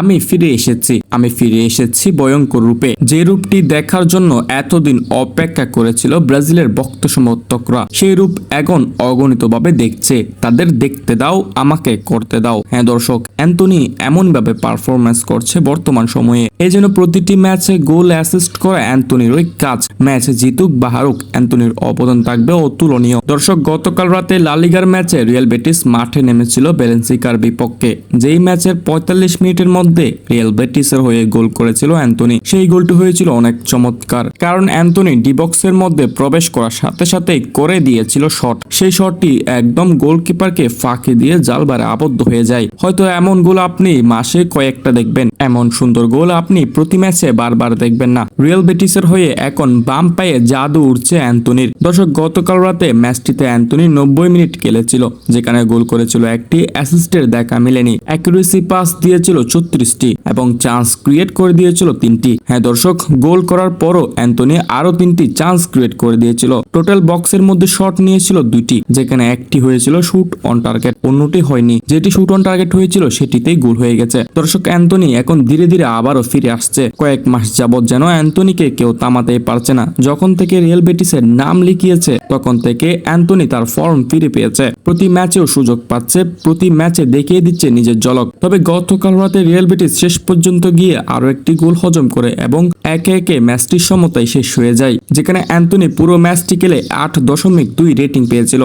আমি ফিরে এসেছি। আমি ফিরে এসেছি ভয়ঙ্কর রূপে। যে রূপটি দেখার জন্য এতদিন অপেক্ষা করেছিল ব্রাজিলের ভক্ত সমর্থকরা সেই রূপ এখন অগণিতভাবে দেখছে। তাদের দেখতে দাও, আমাকে করতে দাও। হ্যাঁ দর্শক অ্যান্টনি এমনভাবে পারফরমেন্স করছে বর্তমান সময়ে। এই জন্য প্রতিটি ম্যাচে গোল, অ্যাসিস্ট করা অ্যান্টনির ওই কাজ। ম্যাচ জিতুক বা হারুক অ্যান্টনির অবদান থাকবে অতুলনীয়। দর্শক, গতকাল রাতে লালিগার ম্যাচে রিয়াল বেটিস মাঠে নেমেছিল বেলেন্সিকার বিপক্ষে। যেই ম্যাচের পঁয়তাল্লিশ মিনিটের মধ্যে রিয়াল বেটিসের হয়ে গোল করেছিল অ্যান্টনি সেই গোলটি হয়েছিল অনেক চমৎকার, কারণ অ্যান্টনি ডিবক্সের মধ্যে প্রবেশ করার সাথে সাথেই করে দিয়েছিল শট। সেই শটটি একদম গোলকিপারকে ফাঁকি দিয়ে জালবারে আবদ্ধ হয়ে যায়। হয়তো এমন গোল আপনি মাসে কয়েকটা দেখবেন, এমন সুন্দর গোল আপনি প্রতি ম্যাচে বারবার দেখবেন না। রিয়াল বেটিসের হয়ে এখন বাম পায়ে জাদু উঠছে অ্যান্টনির দর্শক, গতকাল রাতে ম্যাচটিতে অ্যান্টনি নব্বই মিনিট খেলেছিল, যেখানে গোল করেছিল একটি অ্যাসিস্টের দেখা মিলেনি। অ্যাকুরেসি পাস দিয়েছিল ছত্রিশটি এবং চান্স ক্রিয়েট করে দিয়েছিল তিনটি। হ্যাঁ দর্শক, গোল করার পরও অ্যান্টনি আরও তিনটি চান্স ক্রিয়েট করে দিয়েছিল। টোটাল বক্সের মধ্যে শট নিয়েছিল দুইটি, যেখানে একটি হয়েছিল শুট অন টার্গেট, অন্যটি হয়নি। যেটি শুট অন টার্গেট হয়েছিল, সেটিতেই গোল হয়ে গেছে। দর্শক অ্যান্টনি এখন ধীরে ধীরে আবারও ফিরে আসছে। কয়েক মাস যাবৎ যেন অ্যান্টনিকে কেউ থামাতেই পারছে না। যখন থেকে রিয়েল বেটিসের নাম লিখিয়েছে, তখন থেকে অ্যান্টনি তার ফর্ম ফিরে পেয়েছে। প্রতি ম্যাচেও সুযোগ পাচ্ছে, প্রতি ম্যাচে দেখিয়ে দিচ্ছে নিজের ঝলক। তবে গতকাল রাতে রিয়েল বেটিস শেষ পর্যন্ত গিয়ে আরও একটি গোল হজম করে এবং একে একে ম্যাচটির সমতায় শেষ হয়ে যায়। যেখানে অ্যান্থনি পুরো ম্যাচটি খেলে আট দশমিক দুই রেটিং পেয়েছিল।